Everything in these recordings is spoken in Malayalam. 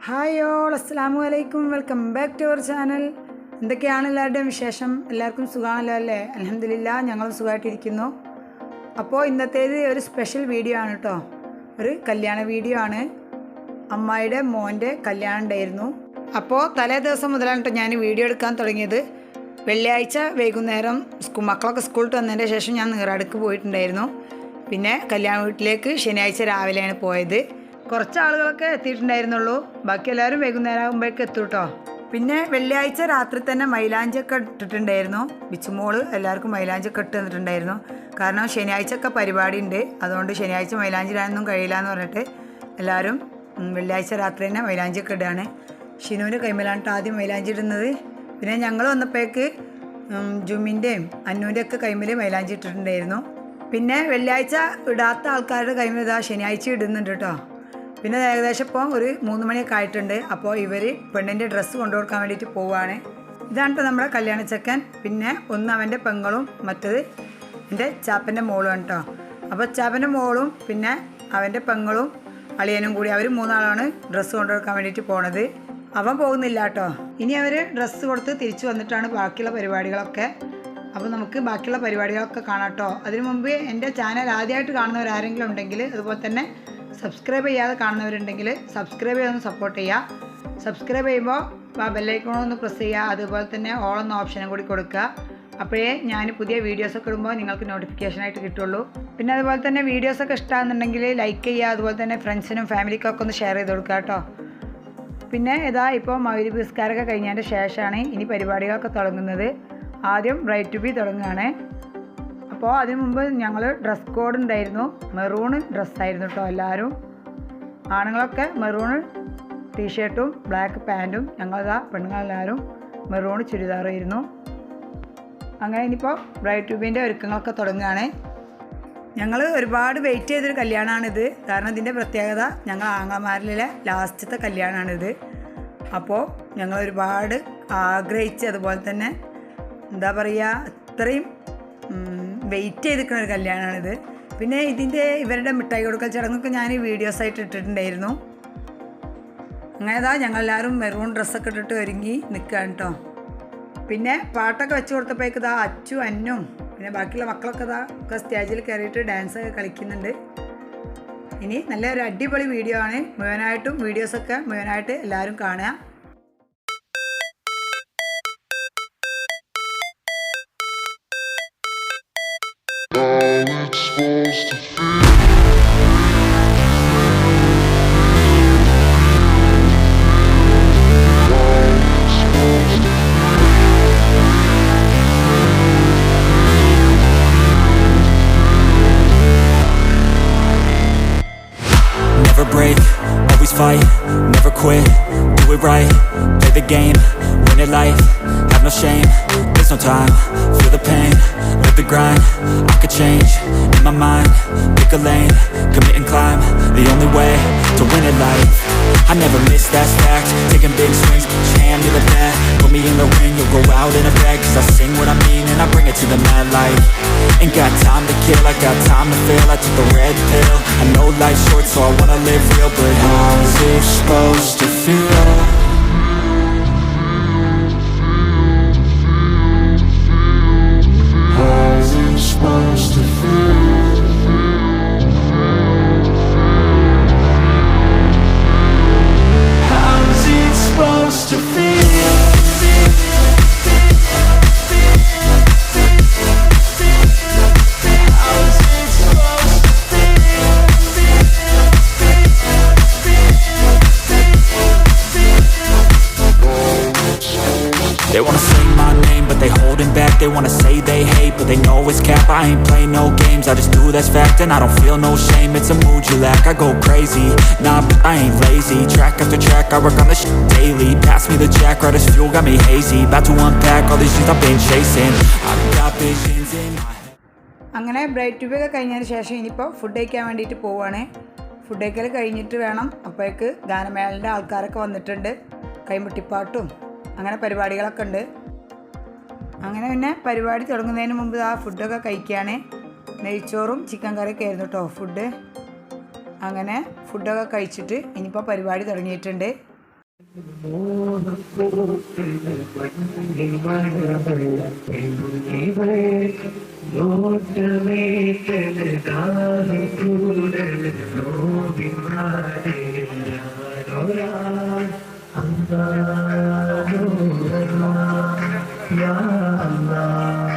ഹായ് ഓൾ അസ്സാം വലൈക്കും welcome back to our channel എന്തൊക്കെയാണ് എല്ലാവരുടെയും വിശേഷം? എല്ലാവർക്കും സുഖമാണല്ലോ അല്ലേ? അലഹമില്ല ഞങ്ങളും സുഖമായിട്ടിരിക്കുന്നു. അപ്പോൾ ഇന്നത്തേത് ഒരു സ്പെഷ്യൽ വീഡിയോ ആണ് കേട്ടോ ഒരു കല്യാണ വീഡിയോ ആണ്. അമ്മായിയുടെ മോന്റെ കല്യാണം ഉണ്ടായിരുന്നു. അപ്പോൾ തലേ ദിവസം മുതലാണ് കേട്ടോ ഞാൻ വീഡിയോ എടുക്കാൻ തുടങ്ങിയത്. വെള്ളിയാഴ്ച വൈകുന്നേരം സ്കൂ മക്കളൊക്കെ സ്കൂളിൽ വന്നതിന്റെ ശേഷം ഞാൻ നീറാടുക്ക് പോയിട്ടുണ്ടായിരുന്നു. പിന്നെ കല്യാണ വീട്ടിലേക്ക് ശനിയാഴ്ച രാവിലെയാണ് പോയത്. കുറച്ച് ആളുകളൊക്കെ എത്തിയിട്ടുണ്ടായിരുന്നുള്ളൂ. ബാക്കി എല്ലാവരും വൈകുന്നേരം ആകുമ്പോഴേക്കും എത്തും കേട്ടോ പിന്നെ വെള്ളിയാഴ്ച രാത്രി തന്നെ മൈലാഞ്ചൊക്കെ ഇട്ടിട്ടുണ്ടായിരുന്നു. ബിച്ചുമോൾ എല്ലാവർക്കും മൈലാഞ്ചൊക്കെ ഇട്ട് തന്നിട്ടുണ്ടായിരുന്നു. കാരണം ശനിയാഴ്ച ഒക്കെ പരിപാടി ഉണ്ട് അതുകൊണ്ട് ശനിയാഴ്ച മൈലാഞ്ചിടാനൊന്നും കഴിയില്ല എന്ന് പറഞ്ഞിട്ട് എല്ലാവരും വെള്ളിയാഴ്ച രാത്രി തന്നെ മൈലാഞ്ചിയൊക്കെ ഇടുകയാണ് ഷിനുവിന് കൈമലാണ് ആദ്യം മൈലാഞ്ചി ഇടുന്നത്. പിന്നെ ഞങ്ങൾ വന്നപ്പോഴേക്ക് ജുമിന്റെയും അന്നുവിന്റെ ഒക്കെ കൈമിൽ മൈലാഞ്ചി ഇട്ടിട്ടുണ്ടായിരുന്നു. പിന്നെ വെള്ളിയാഴ്ച ഇടാത്ത ആൾക്കാരുടെ കൈമിൽ ഇതാ ശനിയാഴ്ച ഇടുന്നുണ്ട് കേട്ടോ പിന്നെ ഏകദേശം ഇപ്പോൾ ഒരു മൂന്ന് മണിയൊക്കെ ആയിട്ടുണ്ട്. അപ്പോൾ ഇവർ പെണ്ണിന്റെ ഡ്രസ്സ് കൊണ്ടുകൊടുക്കാൻ വേണ്ടിയിട്ട് പോവുകയാണ് ഇതാണ് കേട്ടോ നമ്മുടെ കല്യാണച്ചക്കൻ. പിന്നെ ഒന്ന് അവന്റെ പെങ്ങളും മറ്റത് എന്റെ ചാപ്പന്റെ മോളും കേട്ടോ. അപ്പോൾ ചാപ്പന്റെ മോളും പിന്നെ അവന്റെ പെങ്ങളും അളിയനും കൂടി അവർ മൂന്നാളാണ് ഡ്രസ്സ് കൊണ്ടുവെക്കാൻ വേണ്ടിയിട്ട് പോണത്. അവൻ പോകുന്നില്ല കേട്ടോ. ഇനി അവർ ഡ്രസ്സ് കൊടുത്ത് തിരിച്ചു വന്നിട്ടാണ് ബാക്കിയുള്ള പരിപാടികളൊക്കെ. അപ്പോൾ നമുക്ക് ബാക്കിയുള്ള പരിപാടികളൊക്കെ കാണാം കേട്ടോ. അതിനു മുമ്പ് എന്റെ ചാനൽ ആദ്യമായിട്ട് കാണുന്നവരാരെങ്കിലും ഉണ്ടെങ്കിൽ അതുപോലെ തന്നെ സബ്സ്ക്രൈബ് ചെയ്യാതെ കാണുന്നവരുണ്ടെങ്കിൽ സബ്സ്ക്രൈബ് ചെയ്തൊന്ന് സപ്പോർട്ട് ചെയ്യുക. സബ്സ്ക്രൈബ് ചെയ്യുമ്പോൾ ആ ബെല്ലൈക്കോണൊന്ന് പ്രസ് ചെയ്യുക. അതുപോലെ തന്നെ ഓൾ എന്ന ഓപ്ഷനും കൂടി കൊടുക്കുക. അപ്പോഴേ ഞാൻ പുതിയ വീഡിയോസൊക്കെ ഇടുമ്പോൾ നിങ്ങൾക്ക് നോട്ടിഫിക്കേഷനായിട്ട് കിട്ടുള്ളൂ. പിന്നെ അതുപോലെ തന്നെ വീഡിയോസൊക്കെ ഇഷ്ടമാണെന്നുണ്ടെങ്കിൽ ലൈക്ക് ചെയ്യുക അതുപോലെ തന്നെ ഫ്രണ്ട്സിനും ഫാമിലിക്കൊക്കെ ഒന്ന് ഷെയർ ചെയ്ത് കൊടുക്കുക കേട്ടോ. പിന്നെ ഇതാ ഇപ്പോൾ മൗരി പുരസ്കാരമൊക്കെ കഴിഞ്ഞതിന്റെ ശേഷമാണ് ഇനി പരിപാടികളൊക്കെ തുടങ്ങുന്നത്. ആദ്യം ബ്രൈറ്റ് ടു ബി തുടങ്ങുകയാണ്. അപ്പോൾ അതിനു മുമ്പ് ഞങ്ങൾ ഡ്രസ് കോഡ് ഉണ്ടായിരുന്നു. മെറൂൺ ഡ്രസ്സായിരുന്നു കേട്ടോ എല്ലാവരും. ആണുങ്ങളൊക്കെ മെറൂൺ ടീഷർട്ടും ബ്ലാക്ക് പാന്റും ഞങ്ങളിതാ പെണ്ണുങ്ങളെല്ലാവരും മെറൂൺ ചുരിദാറായിരുന്നു അങ്ങനെ ഇനിയിപ്പോൾ ബ്രൈഡ് ട്യൂബിന്റെ ഒരുക്കങ്ങളൊക്കെ തുടങ്ങുകയാണ്. ഞങ്ങൾ ഒരുപാട് വെയിറ്റ് ചെയ്തൊരു കല്യാണമാണിത് കാരണം ഇതിന്റെ പ്രത്യേകത ഞങ്ങൾ ആങ്ങമാരിലെ ലാസ്റ്റത്തെ കല്യാണമാണിത് അപ്പോൾ ഞങ്ങൾ ഒരുപാട് ആഗ്രഹിച്ച് അതുപോലെ തന്നെ എന്താ പറയുക അത്രയും വെയിറ്റ് ചെയ്തിരിക്കുന്ന ഒരു കല്യാണമാണിത് പിന്നെ ഇതിന്റെ ഇവരുടെ മിഠായി കൊടുക്കൽ ചടങ്ങൊക്കെ ഞാൻ വീഡിയോസ് വീഡിയോസായിട്ട് ഇട്ടിട്ടുണ്ടായിരുന്നു. അങ്ങനെ ഞങ്ങളെല്ലാവരും മെറൂൺ ഡ്രസ്സൊക്കെ ഇട്ടിട്ട് ഒരുങ്ങി നിൽക്കുകയാണ് കേട്ടോ പിന്നെ പാട്ടൊക്കെ വെച്ച് കൊടുത്തപ്പോഴേക്ക് ഇതാ അച്ചു അന്നും പിന്നെ ബാക്കിയുള്ള മക്കളൊക്കെ ഇതാ ഒക്കെ സ്റ്റേജിൽ കയറിയിട്ട് ഡാൻസ് ഒക്കെ കളിക്കുന്നുണ്ട് ഇനി നല്ലൊരു അടിപൊളി വീഡിയോ ആണ് മുഴുവനായിട്ടും വീഡിയോസൊക്കെ മുഴുവനായിട്ട് എല്ലാവരും കാണുക supposed to feel. Time, feel the pain, live the grind, I could change, in my mind, pick a lane, commit and climb, the only way to win it life, I never miss that stack, taking big swings, each hand to the bat, put me in the ring, you'll go out in a bag, cause I sing what I mean and I bring it to the mad light, ain't got time to kill, I got time to feel, I took the red pill, I know life's short so I wanna live real, but how's it supposed to feel? I just do that's fact And I don't feel no shame, it's a mood you lack I go crazy, nah, I ain't lazy Track after track, I work on this shit daily Pass me the jack, right as fuel, got me hazy About to unpack all these shit I've been chasing I've got visions in my അങ്ങനെ ബ്രൈറ്റ് ട്യൂബ് ഒക്കെ കഴിഞ്ഞതിന് ശേഷം ഇനിയിപ്പോൾ ഫുഡ് കഴിക്കാൻ വേണ്ടിയിട്ട് പോവുകയാണ് ഫുഡ് കഴിക്കൽ കഴിഞ്ഞിട്ട് വേണം അപ്പോഴേക്ക് ഗാനമേളന്റെ ആൾക്കാരൊക്കെ വന്നിട്ടുണ്ട് കൈമുട്ടിപ്പാട്ടും അങ്ങനെ പരിപാടികളൊക്കെ ഉണ്ട് അങ്ങനെ പിന്നെ പരിപാടി തുടങ്ങുന്നതിന് മുമ്പ് ആ ഫുഡൊക്കെ കഴിക്കുകയാണ് നെയ്ച്ചോറും ചിക്കൻ കറിയൊക്കെ ആയിരുന്നു കേട്ടോ ഫുഡ്. അങ്ങനെ ഫുഡൊക്കെ കഴിച്ചിട്ട് ഇനിയിപ്പോൾ പരിപാടി തുടങ്ങിയിട്ടുണ്ട്. I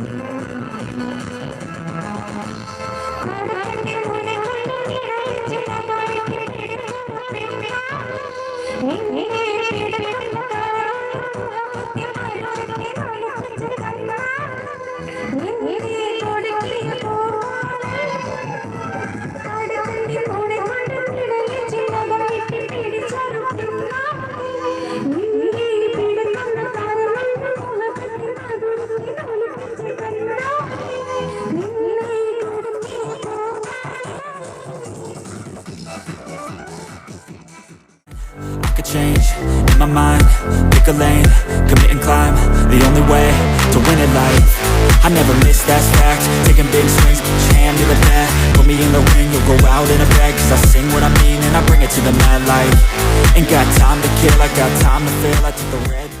Mm-hmm. To the light. Ain't got time to kill, I got time to feel. I took the red pill.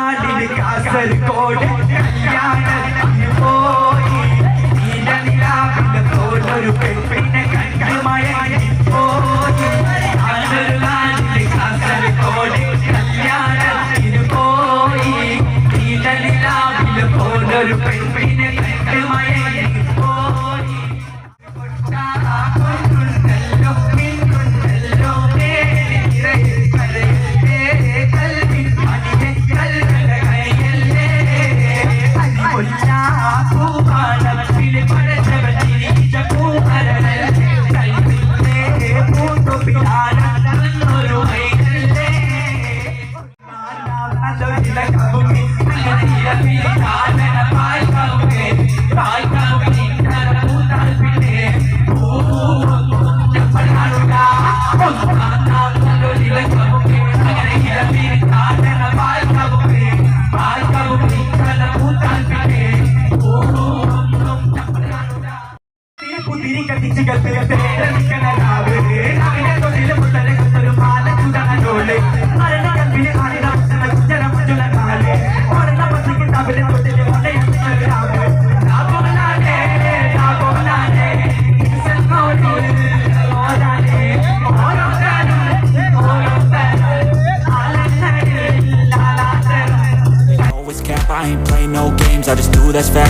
നാടിന് കാസർഗോഡ് കല്യാണത്തിന് പോയി. നീല നിലാവിന്റെ തോലൊരു പെണ്ണിനെ കണ്ട് മയങ്ങി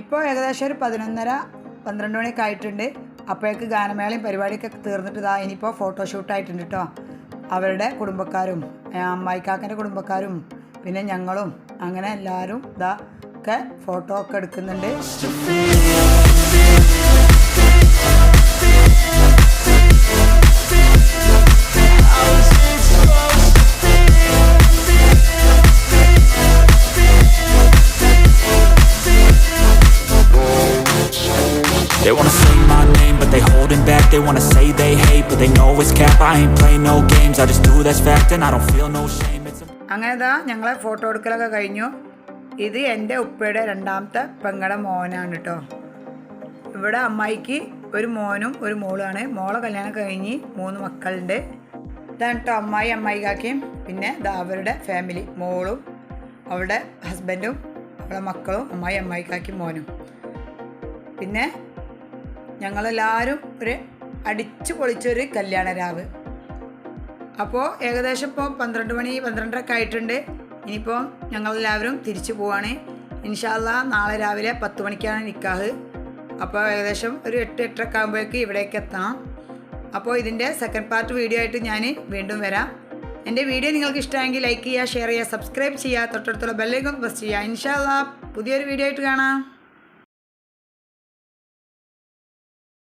ഇപ്പോൾ ഏകദേശം ഒരു പതിനൊന്നര പന്ത്രണ്ട് മണിയൊക്കെ ആയിട്ടുണ്ട് അപ്പോഴേക്ക് ഗാനമേളയും പരിപാടിയൊക്കെ തീർന്നിട്ട് ഇതാ ഇനിയിപ്പോൾ ഫോട്ടോഷൂട്ടായിട്ടുണ്ട് കേട്ടോ അവരുടെ കുടുംബക്കാരും അമ്മായിക്കാക്കന്റെ കുടുംബക്കാരും പിന്നെ ഞങ്ങളും അങ്ങനെ എല്ലാവരും ഇതാ ഒക്കെ ഫോട്ടോ ഒക്കെ എടുക്കുന്നുണ്ട്. They it's cap I ain't play no games, I just do that's fact And I don't feel no shame, അങ്ങനെ ഇതാ ഞങ്ങളെ ഫോട്ടോ എടുക്കലൊക്കെ കഴിഞ്ഞു. ഇത് എന്റെ ഉപ്പയുടെ രണ്ടാമത്തെ പെങ്ങളുടെ മോനാണ് കേട്ടോ ഇവിടെ അമ്മായിക്ക് ഒരു മോനും ഒരു മോളുമാണ്. മോളെ കല്യാണം കഴിഞ്ഞ് മൂന്ന് മക്കളുണ്ട്. ഇതാണ് കേട്ടോ അമ്മായി അമ്മായിക്കാക്കയും പിന്നെ ഇതാ അവരുടെ ഫാമിലി മോളും അവളുടെ ഹസ്ബൻഡും അവളുടെ മക്കളും അമ്മായി അമ്മായിക്കാക്കും മോനും. പിന്നെ ഞങ്ങളെല്ലാവരും ഒരു അടിച്ചു പൊളിച്ചൊരു കല്യാണ രാവ് അപ്പോൾ ഏകദേശം ഇപ്പോൾ പന്ത്രണ്ട് മണി പന്ത്രണ്ടരക്കെ ആയിട്ടുണ്ട്. ഇനിയിപ്പോൾ ഞങ്ങളെല്ലാവരും തിരിച്ചു പോവാണ്. ഇൻഷാല്ല നാളെ രാവിലെ പത്ത് മണിക്കാണ് നിക്കാഹ്. അപ്പോൾ ഏകദേശം ഒരു എട്ട് എട്ടരക്കെ ആകുമ്പോഴേക്ക് ഇവിടേക്ക് എത്തണം. അപ്പോൾ ഇതിന്റെ സെക്കൻഡ് പാർട്ട് വീഡിയോ ആയിട്ട് ഞാൻ വീണ്ടും വരാം. എന്റെ വീഡിയോ നിങ്ങൾക്ക് ഇഷ്ടമെങ്കിൽ ലൈക്ക് ചെയ്യുക ഷെയർ ചെയ്യുക സബ്സ്ക്രൈബ് ചെയ്യുക തൊട്ടടുത്തുള്ള ബെല്ലൈക്കൺ പ്രസ് ചെയ്യുക. ഇൻഷാല്ല പുതിയൊരു വീഡിയോ ആയിട്ട് കാണാം.